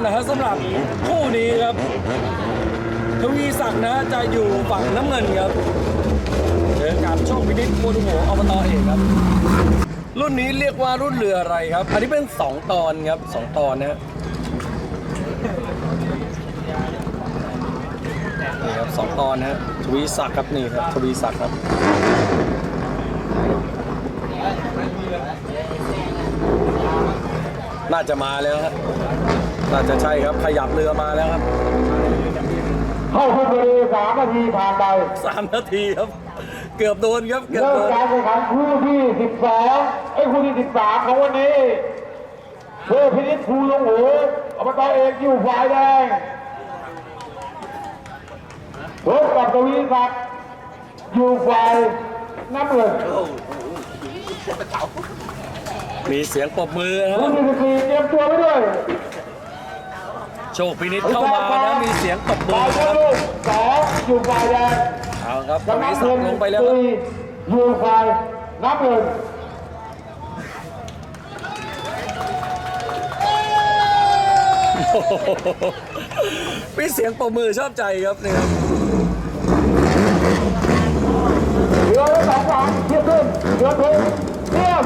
ผู้ชมครับนะฮะสำหรับคู่นี้ครับทวีศักดิ์นะจะอยู่ฝั่งน้ำเงินครับเจอกับโชคพินิจโคตรโหอบตเอกครับ รุ่นนี้เรียกว่ารุ่นเรืออะไรครับ อันนี้เป็น 2 ตอนครับ 2 ตอนนะฮะนี่ครับสองตอนนะฮะทวีศักดิ์ครับนี่ครับทวีศักดิ์ครับน่าจะมาแล้วครับ น่าจะใช่ครับขยับเรือมาแล้วครับ เข้าชลบุรีสามนาทีผ่านไปสามนาทีครับ เกือบโดนครับเกือบเริ่มโดนการแข่งขันคู่ที่สิบสองไอ้คู่ที่สิบสามของวันนี้เพื่อพินิจภูลงหูอบตเอกอยู่ฝ่ายแดงพบกับตวีศักดิ์อยู่ฝ่ายน้ำเงินมีเสียงปรบมือนะคคู่รับที่สิบสี่เตรียมตัวไว้ด้วยโชคพินิษเข้ามานะมีเสียงปรบมือครับลูกสองอยู่ฝ่ายแดงเอาครับตกำอนนันี้นสัเงิบลงไปแล้วครับอยู่ฝ่ายน้ำเงินมีเสียงปรบมือชอบใจครับเนี่ยครับเรือสองฝั่งเทียบขึ้นเรือถูกเทียบ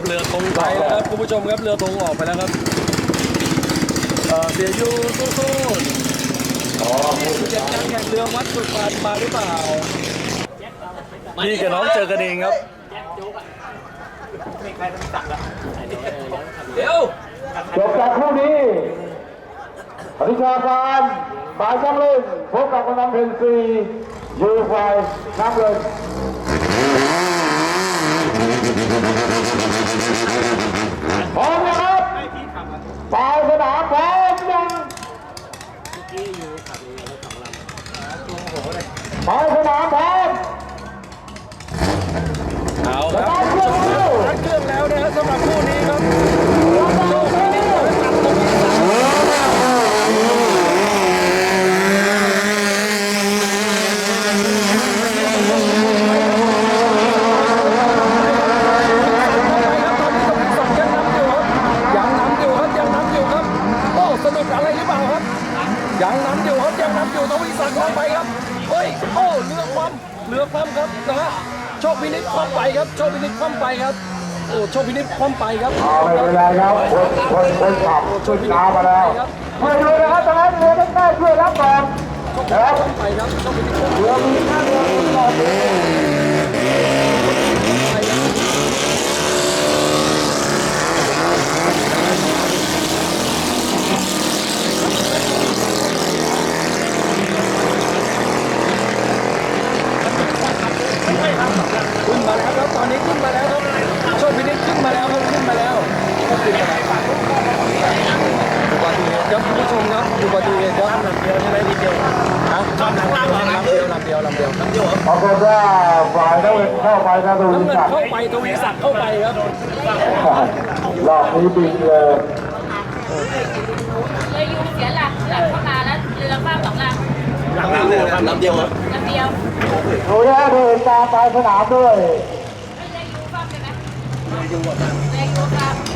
คู่นี้เอาครับเรือธงไปแล้วครับคุณผู้ชมครับเรือธงออกไปแล้วครับเอ่อเสียยูสู้ๆอ๋อเจ็ดการแข่งเรือวัดสุดปานมาหรือเปล่านี่กับน้องเจอกันเองครับเดี๋ยวจบจากคู่นี้อธิชาการฝ่ายช่างเล่นพบกับกำนันเพนซีอยู่ฝ่ายน้ำเงิน พร้อมนะครับฝ่ายสนามพร้อมยังฝ่ายสนามพร้อมเอาครับคุณผู้ชมครับทักเครื่องแล้วนะครับสำหรับคู่นี้ครับโชคดีนี่เลยตัดตรงนี้สักยังนำอยู่ครับยังนำอยู่ครับโอ้สะดุดอะไรหรือเปล่าครับ ยังนำอยู่ครับยังนำอยู่ทวีศักดิ์ลงไปครับเฮ้ยโอ้เรือความเรือความครับนะฮะโชคพินิจคว่ำไปครับโชคพินิจคว่ำไปครับโอ้โชคพินิจคว่ำไปครับเอาไม่เป็นไรครับคนคนคนขับช่วยน้ำมาแล้วช่วยดูนะครับตอนนั้นเรือใกล้ๆช่วยรับก่อนนะครับคว่ำไปครับโชคพินิจคว่ำเรือมีหน้าเรือมีก่อน ไปครับ ขึ้นมาแล้วครับตอนนี้ขึ้นมาแล้วครับโชคพินิจขึ้นมาแล้วครับขึ้นมาแล้วขึ้นมาแล้วอุบัติเหตุครับคุณผู้ชมครับอุบัติเหตุครับลำเดียวใช่ไหมทีเดียวฮะลำเดียวลำเดียวลำเดียวลำเดียวปรากฏว่าฝ่ายนักเรียนเข้าไปนะดูน้ำเงินสักเข้าไปทวีศักดิ์เข้าไปครับรอบนี้บินเลยเรือยูเสียหลักหลักเข้ามาแล้วเรือคว่ำสองลำ ลำเดียวลำเดียวครับลำเดียวดูแลดูเหตุการณ์ปลายสนามด้วยไม่เรือยูคว่ำใช่ไหมเรือยูคว่ำ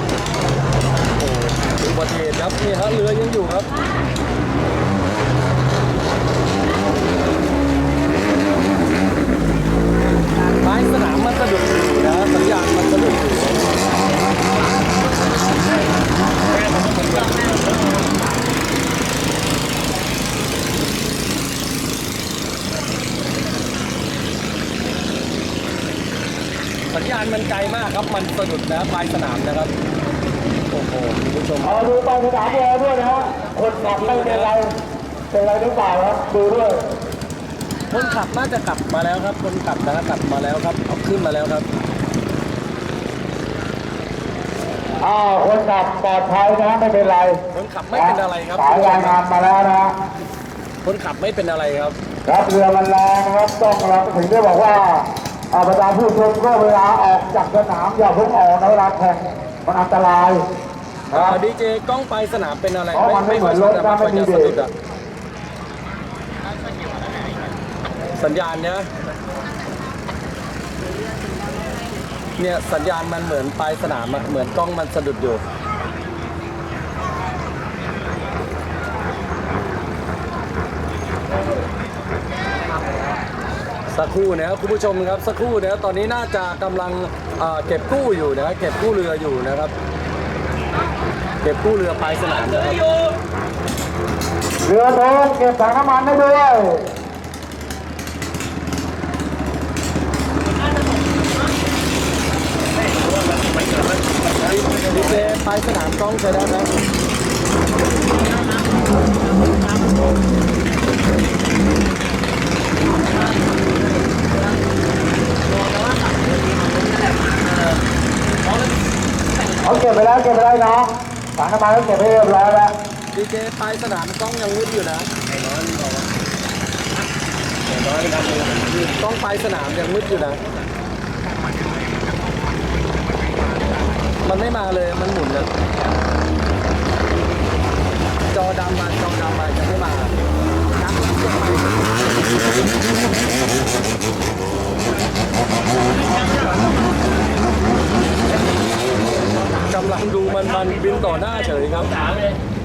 อุบัติเหตุครับนี่ฮะเรือยังอยู่ครับไม้สนามมันสะดุดอยู่นะสัญญาณมันสะดุดอยู่ สัญญาณมันไกลมากครับ มันสะดุดนะปลายสนามนะครับ โอ้โหคุณผู้ชมเอาดูปลายสนามเรือด้วยนะฮะคนขับไม่เป็นไรเป็นไรหรือเปล่าครับดูด้วยคนขับน่าจะกลับมาแล้วครับ คนขับนะกลับมาแล้วครับเอาขึ้นมาแล้วครับอ้าวคนขับปลอดภัยนะไม่เป็นไร คนขับไม่เป็นอะไรครับสายรายงานมาแล้วนะคนขับไม่เป็นอะไรครับ ครับเรือมันแรงนะครับต้องเราถึงได้บอกว่า อาประธานผู้ชมก็เวลาออกจากสนามอย่าเพิ่งออกนะเวลาแข่งมันอันตรายครับดีเจกล้องไปสนามเป็นอะไรเพราะมันไม่เหมือนรถค่ยชัดถ้าไม่มีนค่อยจะสะดุดเบรกอะสัญญาณเนี้ยเนี่ยสัญญาณมันเหมือนปลายสนามอะเหมือนกล้องมันสะดุดอยู่ สักครู่นะครับคุณผู้ชมครับสักครู่นะครับตอนนี้น่าจะกำลังเอ่อเก็บกู้อยู่นะครับเก็บกู้เรืออยู่นะครับ เก็บกู้เรือปลายสนามนะครับเรือโทงเก็บถังน้ำมันได้ด้วยดีเจปลายสนามกล้องใช้ได้ไหม เขาเก็บไป แล้วเก็บไปได้น้องฝังน้ำมันเขาเก็บไปเรียบร้อยแล้วดีเจปลายสนามกล้องยังมืดอยู่นะกล้องปลายสนามยังมืดอยู่นะ มันไม่มาเลยมันหมุนเลยจอดำมาจอดำมายังไม่มา กำลังดู มันมันบินต่อหน้าเฉยครับ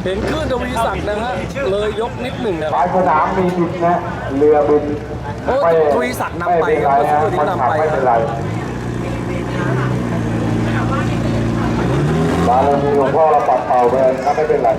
เห็นคลื่นทวีศักดิ์นะฮะ เลยยกนิดหนึ่งนะคปรับลายสนามมีบินนะเรือบินโอ้ไม่ทวีศักดิ์นำไปไม่เป็นไรครับนะทวีศักดิ์คนขับนำไป ไม่เป็นไรบารมีหลวงพ่อเราปัดเป่าไปนะไม่เป็นไร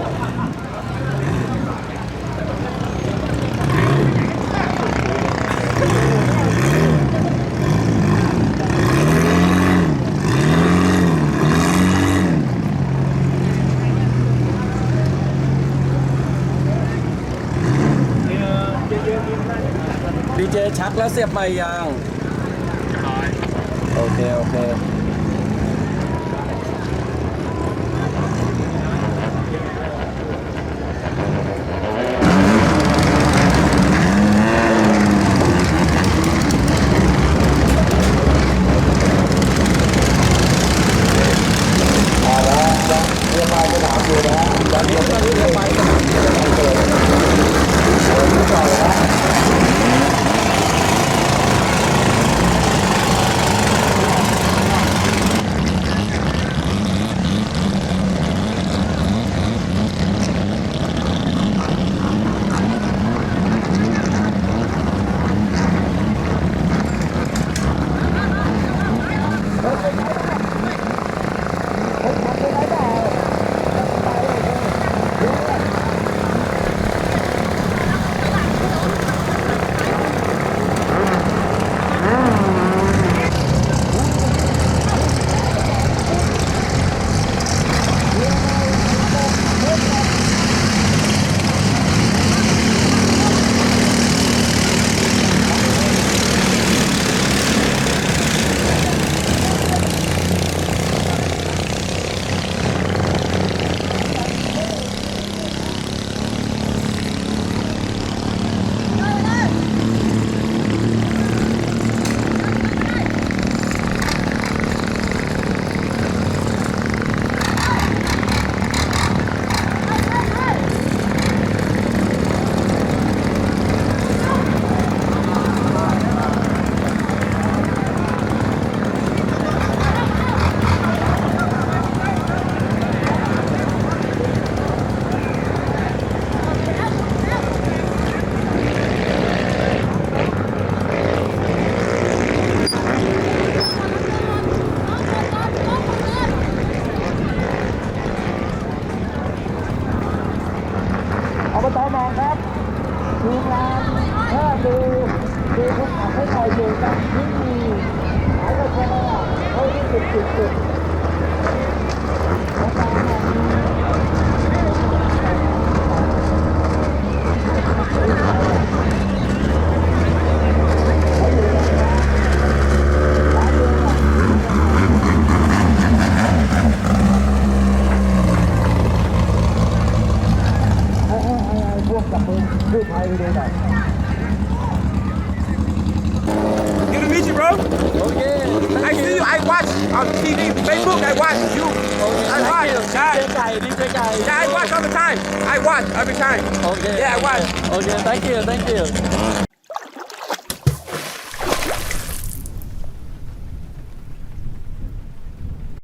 ชักแล้วเสียบไม้ยาง โอเค โอเค ให้คอยดูกันที่มีหายไปแค่เขาที่สุดจุด Okay. Oh yeah. I see you. I watch on TV, Facebook. I watch you. Oh. I watch. God. Yeah, I watch all the time. I watch every time. Okay. Yeah, I watch. Okay. Thank you. Thank you.